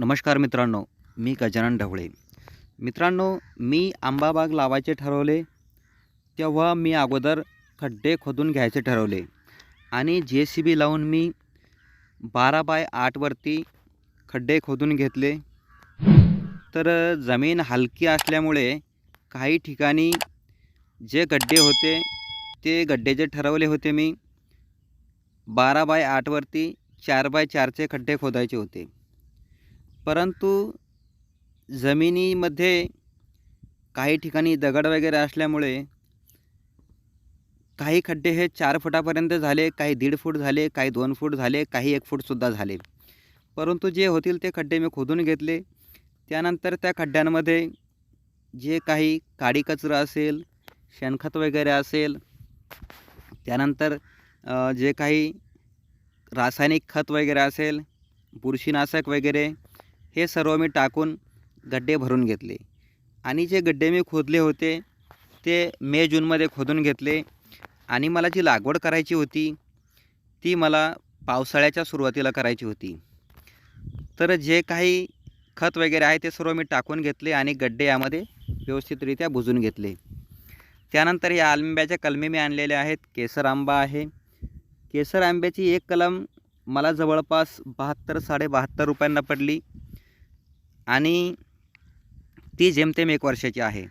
नमस्कार मित्रांनो मी गजानन ढवळे. मित्रांनो मी आंबाबाग लावायचे ठरवले तेव्हा मी अगोदर खड्डे खोदून घ्यायचे ठरवले आणि जे सी बी लावून मी बारा बाय आठवरती खड्डे खोदून घेतले. तर जमीन हलकी असल्यामुळे काही ठिकाणी जे गड्डे होते ते गड्डे जे ठरवले होते मी. बारा बाय आठवरती चार बाय चारचे खड्डे खोदायचे होते. परंतु जमिनीमध्ये काही ठिकाणी दगड वगैरे असल्यामुळे काही खड्डे हे चार फुटापर्यंत झाले काही दीड फूट झाले काही दोन फूट झाले काही एक फूटसुद्धा झाले. परंतु जे होतील ते खड्डे मी खोदून घेतले. त्यानंतर त्या खड्ड्यांमध्ये जे काही काडी कचरा असेल शेणखत वगैरे असेल त्यानंतर जे काही रासायनिक खत वगैरे असेल बुरशीनाशक वगैरे हे सर्व मी टाकून गड्डे भरून घेतले. आणि जे गड्डे मी खोदले होते ते मे जूनमध्ये खोदून घेतले. आणि मला जी लागवड करायची होती ती मला पावसाळ्याच्या सुरुवातीला करायची होती. तर जे काही खत वगैरे आहे ते सर्व मी टाकून घेतले आणि गड्डे यामध्ये व्यवस्थितरित्या बुजून घेतले. त्यानंतर या आंब्याच्या कलमी मी आणलेले आहेत. केसर आंबा आहे. केसर आंब्याची एक कलम मला जवळपास बहात्तर साडेबहात्तर रुपयांना पडली. आणि ती जेमतेम एक वर्षाची आहे.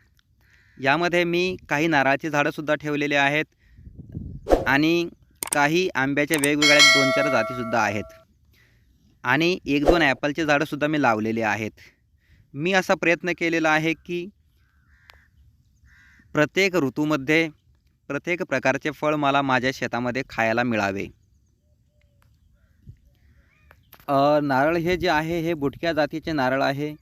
यामध्ये मी काही नारळाची झाडंसुद्धा ठेवलेली आहेत आणि काही आंब्याच्या वेगवेगळ्या दोन चार जातीसुद्धा आहेत. आणि एक दोन ॲपलचे झाडंसुद्धा मी लावलेले आहेत. मी असा प्रयत्न केलेला आहे की प्रत्येक ऋतूमध्ये प्रत्येक प्रकारचे फळ मला माझ्या शेतामध्ये खायला मिळावे. नारळ हे जे आहे हे बुटक्या जातीचे नारळ आहे.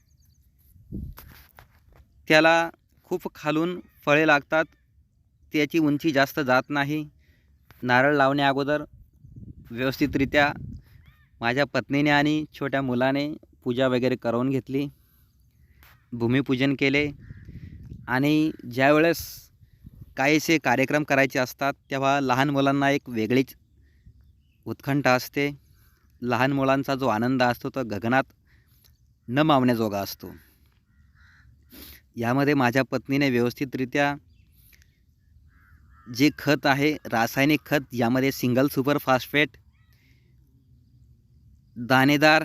त्याला खूप खालून फळे लागतात. त्याची उंची जास्त जात नाही. नारळ लावण्या अगोदर व्यवस्थितरित्या माझ्या पत्नीने आणि छोट्या मुलाने पूजा वगैरे करून घेतली. भूमिपूजन केले. आणि ज्यावेळेस काहीसे कार्यक्रम करायचे असतात तेव्हा लहान मुलांना एक वेगळीच उत्कंठा असते. लहान मुलांचा जो आनंद असतो तो गगनात न मावण्याजोगा असतो. यामध्ये माझ्या पत्नीने व्यवस्थितरित्या जे खत आहे रासायनिक खत यामध्ये सिंगल सुपर फॉस्फेट दाणेदार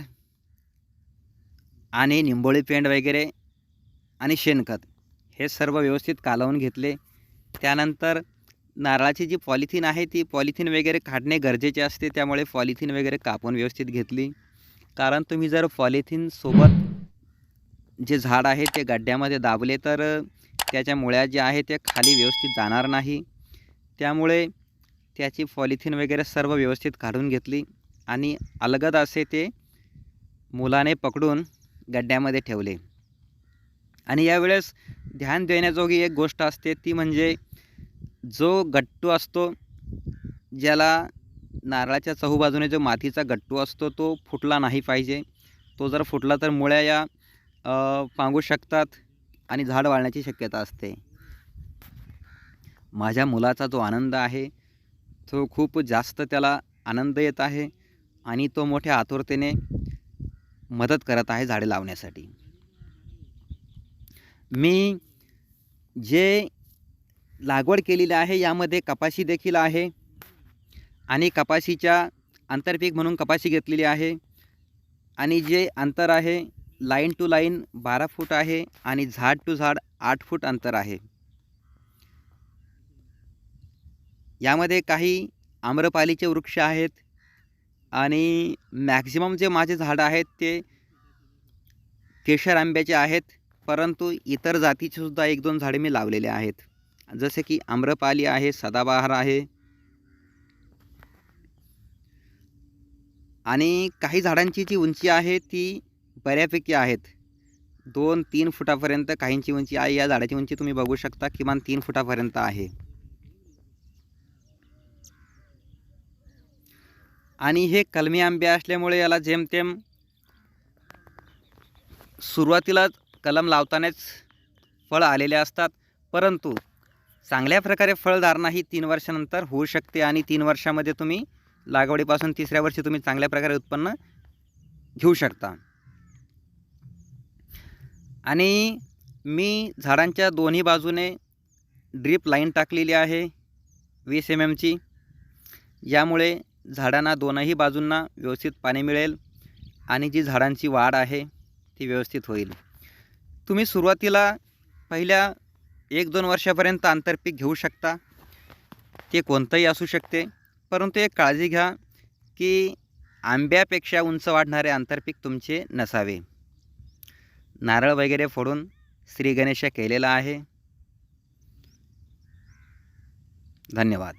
आणि निंबोळी पेंड वगैरे आणि शेणखत हे सर्व व्यवस्थित कालवून घेतले. त्यानंतर नारळाची जी पॉलिथिन आहे ती पॉलिथिन वगैरे काढणे गरजेचे असते त्यामुळे पॉलिथिन वगैरे कापून व्यवस्थित घेतली. कारण तुम्ही जर पॉलिथिनसोबत जे झाड आहे ते गड्ड्यामध्ये दाबले तर त्याच्या मुळ्या ज्या आहे ते खाली व्यवस्थित जाणार नाही. त्यामुळे त्याची पॉलिथिन वगैरे सर्व व्यवस्थित काढून घेतली. आणि अलगद असे ते मुलाने पकडून गड्ड्यामध्ये ठेवले. आणि यावेळेस ध्यान देण्याजोगी एक गोष्ट असते ती म्हणजे जो गट्टू असतो ज्याला नारळाच्या चहूबाजूने जो मातीचा गट्टू असतो तो फुटला नाही पाहिजे. तो जर फुटला तर मुळ्या या पांगू शकतात आणि झाड वाळण्याची शक्यता असते. माझ्या मुलाचा जो आनंद आहे तो खूप जास्त त्याला आनंद येत आहे आणि तो मोठ्या आतुरतेने मदत करत आहे झाडे लावण्यासाठी. मी जे लागवड केलेली आहे यामध्ये कपाशी देखील आहे. आणि कपाशीच्या आंतरपीक म्हणून कपाशी घेतलेली आहे. आणि जे अंतर आहे लाईन टू लाईन बारा फूट आहे आणि झाड टू झाड आठ फूट अंतर आहे. यामध्ये काही आम्रपालीचे वृक्ष आहेत आणि मॅक्झिमम जे माझे झाडं आहेत ते केशर आंब्याचे आहेत परंतु इतर जातीचे सुद्धा एक दोन झाडे मी लावलेले आहेत. जसे की आम्रपाली आहे सदाबहार आहे. आणि काही झाडांची जी उंची आहे ती बऱ्यापैकी आहेत. दोन तीन फुटापर्यंत काहींची उंची आहे. या झाडाची उंची तुम्ही बघू शकता किमान तीन फुटापर्यंत आहे. आणि हे कलमी आंबे असल्यामुळे याला जेमतेम सुरुवातीला कलम लावतानाच फळ आलेले असतात परंतु चांगल्या प्रकारे फळधारणा ही तीन वर्षानंतर होऊ शकते आणि तीन वर्षामध्ये तुम्ही लागवडीपासून तिसऱ्या वर्षी तुम्ही चांगल्या प्रकारे उत्पन्न घेऊ शकता. आणि मी झाडांच्या दोन्ही बाजूने ड्रीप लाईन टाकलेली आहे वीस एम एमची यामुळे झाडांना दोनही बाजूंना व्यवस्थित पाणी मिळेल आणि जी झाडांची वाढ आहे ती व्यवस्थित होईल. तुम्ही सुरुवातीला पहिल्या एक दोन वर्षापर्यंत आंतरपीक घेऊ शकता. ते कोणतंही असू शकते. परंतु एक काळजी घ्या की आंब्यापेक्षा उंच वाढणारे आंतरपीक तुमचे नसावे. नारळ वगैरे फोडून श्री गणेशा केलेला आहे. धन्यवाद.